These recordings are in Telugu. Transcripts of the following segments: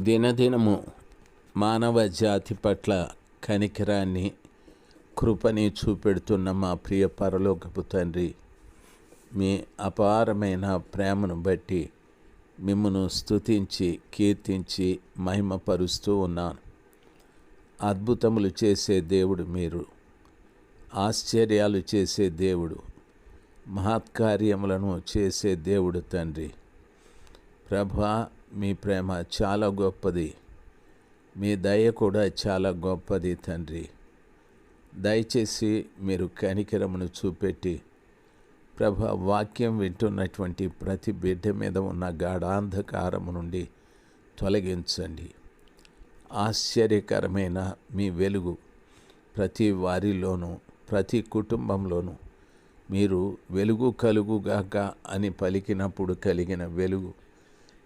దినదినము మానవ జాతి పట్ల కనికరాన్ని కృపని చూపెడుతున్న మా ప్రియ పరలోకపు తండ్రి మీ అపారమైన ప్రేమను బట్టి మిమ్మను స్తుతించి కీర్తించి మహిమపరుస్తూ ఉన్నాను. అద్భుతములు చేసే దేవుడు మీరు ఆశ్చర్యాలు చేసే దేవుడు మహత్కార్యములను చేసే దేవుడు తండ్రి. ప్రభా మీ ప్రేమ చాలా గొప్పది. మీ దయ కూడా చాలా గొప్పది తండ్రి. దయచేసి మీరు కనికరమును చూపెట్టి ప్రభ వాక్యం వింటున్నటువంటి ప్రతి బిడ్డ మీద ఉన్న గాఢాంధకారము నుండి తొలగించండి. ఆశ్చర్యకరమైన మీ వెలుగు ప్రతి వారిలోనూ ప్రతి కుటుంబంలోనూ. మీరు వెలుగు కలుగుగాక అని పలికినప్పుడు కలిగిన వెలుగు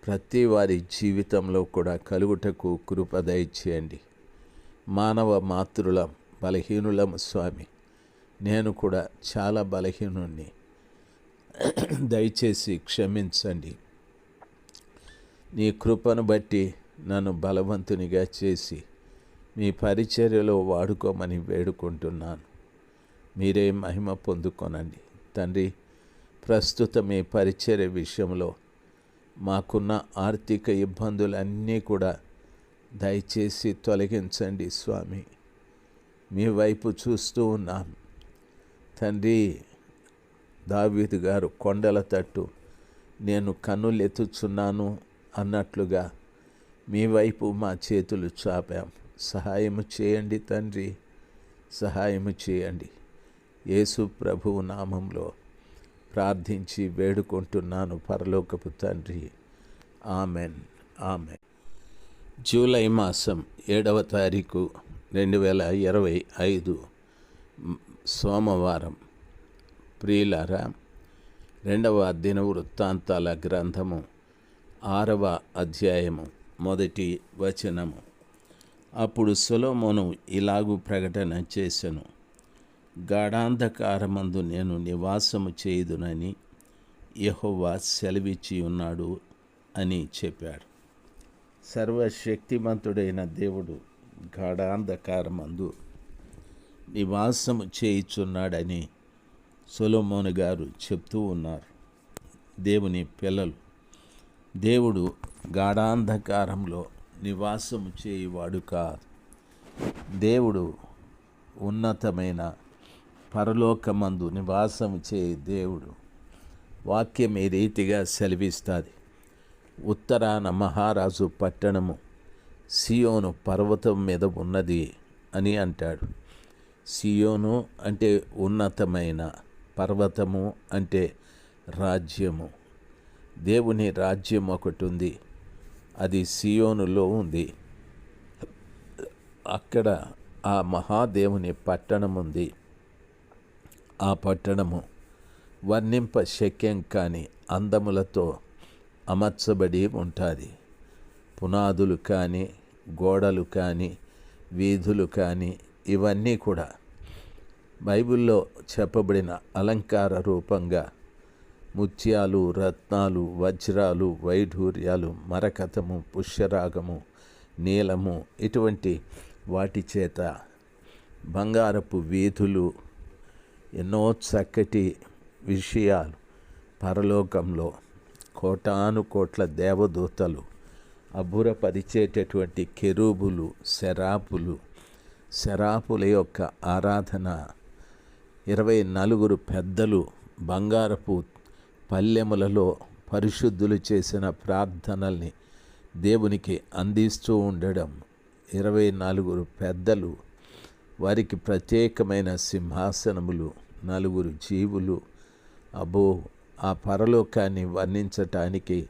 ప్రతి వారి జీవితంలో కూడా కలుగుటకు కృప దయచేయండి. మానవ మాతృలం బలహీనులం స్వామి నేను కూడా చాలా బలహీనుణ్ణి. దయచేసి క్షమించండి. నీ కృపను బట్టి నన్ను బలవంతునిగా చేసి మీ పరిచర్యలో వాడుకోమని వేడుకుంటున్నాను. మీరే మహిమ పొందుకొనండి. తండ్రి ప్రస్తుతం మీ పరిచర్య విషయంలో మాకున్న ఆర్థిక ఇబ్బందులన్నీ కూడా దయచేసి తొలగించండి స్వామి. మీ వైపు చూస్తూ ఉన్నాం. తండ్రి దావీదు గారు కొండల తట్టు నేను కన్నులెత్తుచున్నాను అన్నట్లుగా మీ వైపు మా చేతులు చాపాం. సహాయము చేయండి తండ్రి సహాయము చేయండి. యేసు ప్రభువు నామంలో ప్రార్థించి వేడుకుంటున్నాను పరలోకపు తండ్రి. ఆమెన్. ఆమె జూలై మాసం ఏడవ తారీఖు రెండు వేల ఇరవై ఐదు సోమవారం. ప్రియులారా రెండవ దిన వృత్తాంతాల గ్రంథము ఆరవ అధ్యాయము మొదటి వచనము. అప్పుడు సొలోమోను ఇలాగూ ప్రకటన చేశాను గాఢాంధకారమందు నేను నివాసము చేయుదునని యహోవా సెలవిచ్చి ఉన్నాడు అని చెప్పాడు. సర్వశక్తిమంతుడైన దేవుడు గాఢాంధకారమందు నివాసము చేయుచున్నాడని సొలోమోను గారు చెప్తూ ఉన్నారు. దేవుని పిల్లలు దేవుడు గాఢాంధకారంలో నివాసము చేయువాడు కాదు. దేవుడు ఉన్నతమైన పరలోకమందు నివాసం చే దేవుడు. వాక్యం ఈ రీతిగా సెలవిస్తుంది? ఉత్తరాన మహారాజు పట్టణము సియోను పర్వతం మీద ఉన్నది అని అంటాడు. సియోను అంటే ఉన్నతమైన పర్వతము అంటే రాజ్యము. దేవుని రాజ్యం ఒకటి ఉంది అది సియోనులో ఉంది. అక్కడ ఆ మహాదేవుని పట్టణం ఉంది ఆ పట్టణము వర్ణింప శక్యం కాని అందములతో అమర్చబడి ఉంటుంది. పునాదులు కానీ గోడలు కానీ వీధులు కానీ ఇవన్నీ కూడా బైబిల్లో చెప్పబడిన అలంకార రూపంగా ముత్యాలు రత్నాలు వజ్రాలు వైఢూర్యాలు మరకతము పుష్యరాగము నీలము ఇటువంటి వాటి చేత బంగారపు వీధులు ఎన్నో చక్కటి విషయాలు. పరలోకంలో కోటాను కోట్ల దేవదూతలు అబ్బురపరిచేటటువంటి కెరూబులు శరాపులు శరాపుల యొక్క ఆరాధన. ఇరవై నలుగురు పెద్దలు బంగారపు పల్లెములలో పరిశుద్ధులు చేసిన ప్రార్థనల్ని దేవునికి అందిస్తూ ఉండడం. ఇరవై నలుగురు పెద్దలు వారికి ప్రత్యేకమైన సింహాసనములు నలుగురు జీవులు. అబో ఆ పరలోకాన్ని వర్ణించటానికి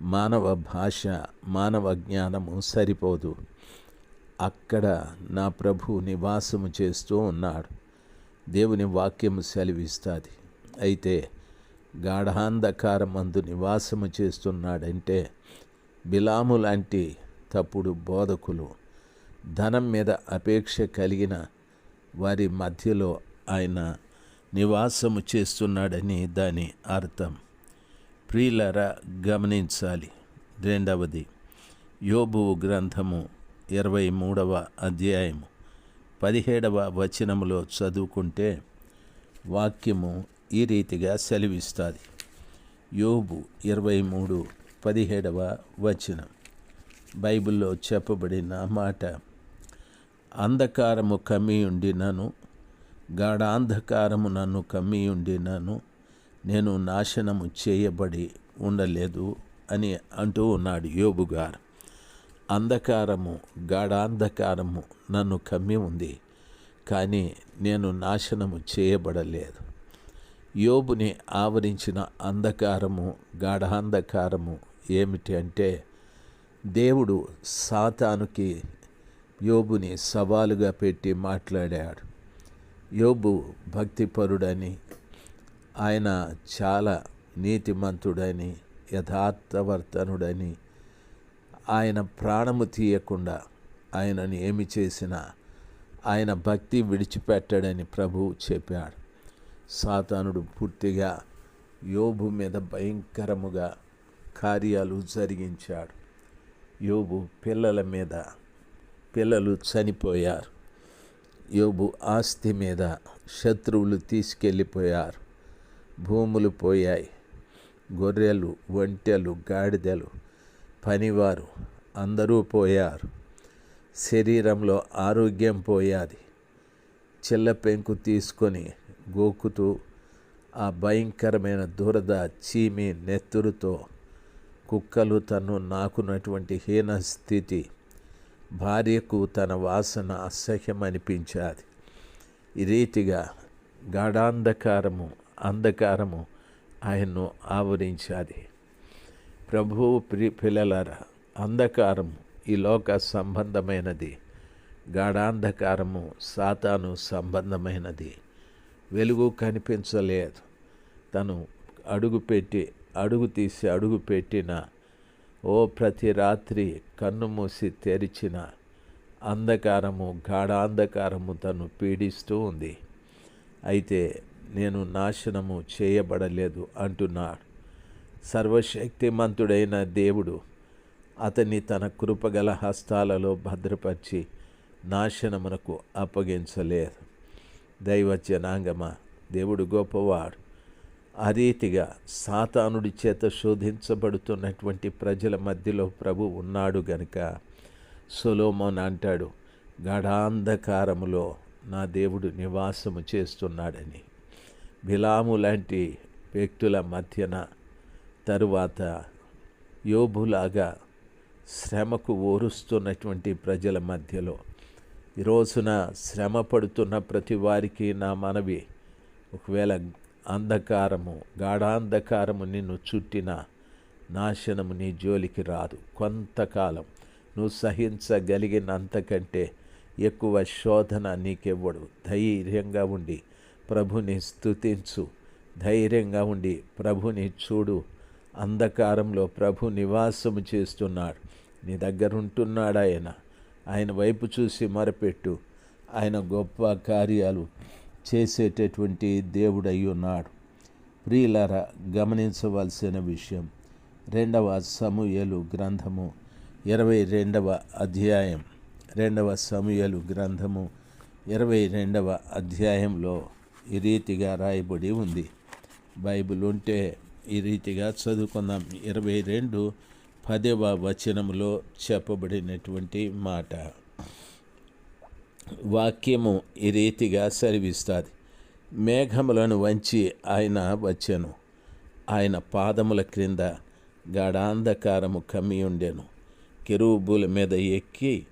మానవ భాష మానవ జ్ఞానము సరిపోదు. అక్కడ నా ప్రభు నివాసము చేస్తూ ఉన్నాడు. దేవుని వాక్యము సెలవిస్తుంది. అయితే గాఢాంధకారమందు నివాసము చేస్తున్నాడంటే బిలాము లాంటి తప్పుడు బోధకులు ధనం మీద అపేక్ష కలిగిన వారి మధ్యలో ఆయన నివాసము చేస్తున్నాడని దాని అర్థం. ప్రియులరా గమనించాలి. రెండవది యోబు గ్రంథము ఇరవై మూడవ అధ్యాయము పదిహేడవ వచనములో చదువుకుంటే వాక్యము ఈ రీతిగా సెలవిస్తుంది. యోబు ఇరవై మూడు పదిహేడవ వచనం. బైబిల్లో చెప్పబడిన మాట అంధకారము కమ్మియుండినను గాఢాంధకారము నన్ను కమ్మియుండినను నేను నాశనము చేయబడి ఉండలేదు అని అంటూ ఉన్నాడు యోబు గారు. అంధకారము గాఢాంధకారము నన్ను కమ్మి ఉంది కానీ నేను నాశనము చేయబడలేదు. యోబుని ఆవరించిన అంధకారము గాఢాంధకారము ఏమిటి అంటే దేవుడు సాతానుకి యోబుని సవాలుగా పెట్టి మాట్లాడాడు యోబు భక్తిపరుడని ఆయన చాలా నీతిమంతుడని యథార్థవర్తనుడని ఆయన ప్రాణము తీయకుండా ఆయనను ఏమి చేసినా ఆయన భక్తి విడిచిపెట్టాడని ప్రభువు చెప్పాడు. సాతానుడు పూర్తిగా యోబు మీద భయంకరముగా కార్యాలు జరిగించాడు. యోబు పిల్లల మీద పిల్లలు చనిపోయారు. యోబు ఆస్తి మీద శత్రువులు తీసుకెళ్ళిపోయారు. భూములు పోయాయి. గొర్రెలు ఒంటెలు గాడిదలు పనివారు అందరూ పోయారు. శరీరంలో ఆరోగ్యం పోయాది. చిల్ల పెంకు తీసుకొని గోకుతూ ఆ భయంకరమైన దురద చీమి నెత్తురుతో కుక్కలు తను నాకున్నటువంటి హీన స్థితి భార్యకు తన వాసన అసహ్యమనిపించాది. ఈ రీతిగా గాఢాంధకారము అంధకారము ఆయన్ను ఆవరించాది. ప్రభువు ప్రి పిల్లలారా అంధకారము ఈ లోక సంబంధమైనది. గాఢాంధకారము సాతాను సంబంధమైనది. వెలుగు కనిపించలేదు. తను అడుగు పెట్టి అడుగు తీసి అడుగు పెట్టిన ఓ ప్రతి రాత్రి కన్ను మూసి తెరిచిన అంధకారము గాఢాంధకారము తను పీడిస్తూ ఉంది. అయితే నేను నాశనము చేయబడలేదు అంటున్నాడు. సర్వశక్తిమంతుడైన దేవుడు అతన్ని తన కృపగల హస్తాలలో భద్రపరిచి నాశనమునకు అప్పగించలేదు. దైవ జనాంగమ దేవుడు గొప్పవాడు. ఆ రీతిగా సాతానుడి చేత శోధించబడుతున్నటువంటి ప్రజల మధ్యలో ప్రభు ఉన్నాడు గనుక సొలోమోన్ అంటాడు గాఢాంధకారములో నా దేవుడు నివాసము చేస్తున్నాడని. బిలాము లాంటి వ్యక్తుల మధ్యన తరువాత యోబులాగా శ్రమకు ఓరుస్తున్నటువంటి ప్రజల మధ్యలో ఈ రోజున శ్రమ పడుతున్న ప్రతి వారికి నా మనవి. ఒకవేళ అంధకారము గాఢాంధకారము నిన్ను చుట్టిన నాశనము నీ జోలికి రాదు. కొంతకాలం నువ్వు సహించగలిగినంతకంటే ఎక్కువ శోధన నీకెవ్వడు. ధైర్యంగా ఉండి ప్రభుని స్థుతించు ధైర్యంగా ఉండి ప్రభుని చూడు. అంధకారంలో ప్రభు నివాసము చేస్తున్నాడు. నీ దగ్గర ఆయన ఆయన వైపు చూసి మరపెట్టు. ఆయన గొప్ప కార్యాలు చేసేటటువంటి దేవుడై ఉన్నాడు ప్రియులర గమనించవలసిన విషయం రెండవ సమూయలు గ్రంథము ఇరవై రెండవ అధ్యాయం రెండవ సమూయలు గ్రంథము ఇరవై రెండవ అధ్యాయంలో ఈ రీతిగా రాయబడి ఉంది. బైబిల్ ఉంటే ఈ రీతిగా చదువుకుందాం. ఇరవై రెండు పదవ వచనములో చెప్పబడినటువంటి మాట. వాక్యము ఈ రీతిగా సెలవిస్తుంది. మేఘములను వంచి ఆయన వచ్చాను. ఆయన పాదముల క్రింద గాఢాంధకారము కమ్మి ఉండెను. కెరూబుల మీద ఎక్కి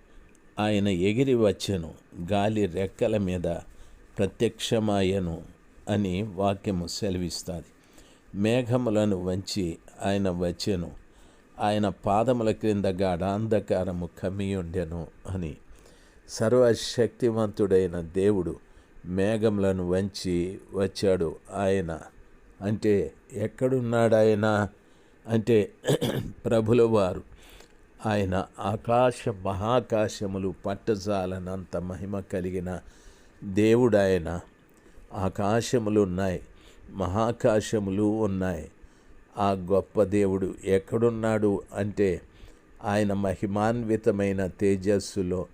ఆయన ఎగిరి వచ్చెను. గాలి రెక్కల మీద ప్రత్యక్షమాయను అని వాక్యము సెలవిస్తుంది. మేఘములను వంచి ఆయన వచ్చెను. ఆయన పాదముల క్రింద గాఢాంధకారము కమ్మి ఉండెను అని సర్వశక్తివంతుడైన దేవుడు మేఘములను వంచి వచ్చాడు ఆయన. అంటే ఎక్కడున్నాడు ఆయన అంటే ప్రభుల వారు. ఆయన ఆకాశ మహాకాశములు పట్టజాలనంత మహిమ కలిగిన దేవుడాయన. ఆకాశములు ఉన్నాయి మహాకాశములు ఉన్నాయి. ఆ గొప్ప దేవుడు ఎక్కడున్నాడు? అంటే ఆయన మహిమాన్వితమైన తేజస్సులో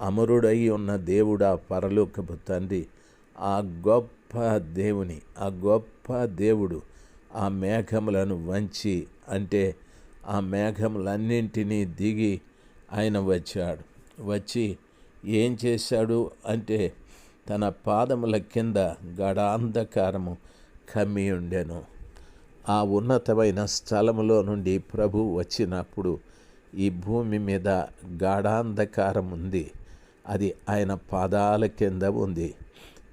అమరుడై ఉన్న దేవుడా పరలోకపు తండ్రి. ఆ గొప్ప దేవుని ఆ గొప్ప దేవుడు ఆ మేఘములను వంచి అంటే ఆ మేఘములన్నింటినీ దిగి ఆయన వచ్చాడు. వచ్చి ఏం చేశాడు అంటే తన పాదముల కింద గడాంధకారము కమ్మి ఉండెను. ఆ ఉన్నతమైన స్థలములో నుండి ప్రభు వచ్చినప్పుడు ఈ భూమి మీద గాఢాంధకారం ఉంది అది ఆయన పాదాల కింద ఉంది.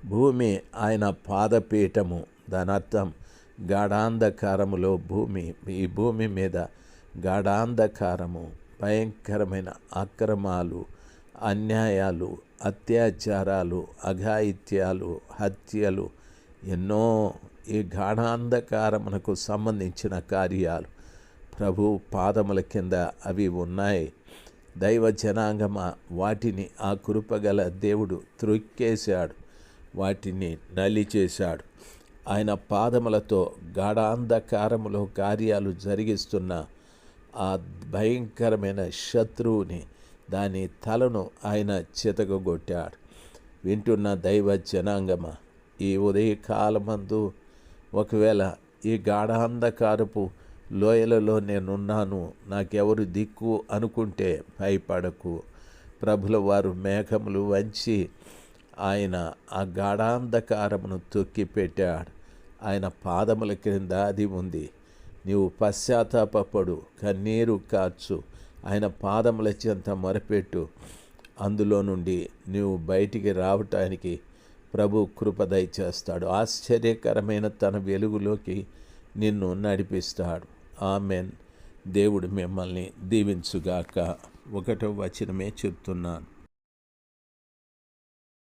భూమి ఆయన పాదపీఠము. దానర్థం గాఢాంధకారములో భూమి. ఈ భూమి మీద గాఢాంధకారము భయంకరమైన అక్రమాలు అన్యాయాలు అత్యాచారాలు అఘాయిత్యాలు హత్యలు ఎన్నో ఈ గాఢాంధకారమునకు సంబంధించిన కార్యాలు. ప్రభు పాదముల కింద అవి ఉన్నాయి. దైవ జనాంగమ వాటిని ఆ కృపగల దేవుడు త్రొక్కేశాడు. వాటిని నలిచేశాడు ఆయన పాదములతో గాఢాంధకారములో కార్యాలు జరిగిస్తున్న ఆ భయంకరమైన శత్రువుని దాని తలను ఆయన చితగొట్టాడు వింటున్న దైవ జనాంగమ ఈ ఉదయకాలమందు ఒకవేళ ఈ గాఢాంధకారపు లోయలలో నేనున్నాను నాకెవరు దిక్కు అనుకుంటే భయపడకు. ప్రభుల వారు మేఘములు వంచి ఆయన ఆ గాఢాంధకారమును తొక్కి పెట్టాడు ఆయన పాదముల క్రింద అది ఉంది. నీవు పశ్చాత్తాపడు కన్నీరు కాచు. ఆయన పాదముల చెంత మొరపెట్టు. అందులో నుండి నీవు బయటికి రావటానికి ప్రభు కృపదయ చేస్తాడు ఆశ్చర్యకరమైన తన వెలుగులోకి నిన్ను నడిపిస్తాడు. ఆమెన్. దేవుడు మిమ్మల్ని దీవించుగాక. ఒకటో వచనమే చెప్తున్నాను.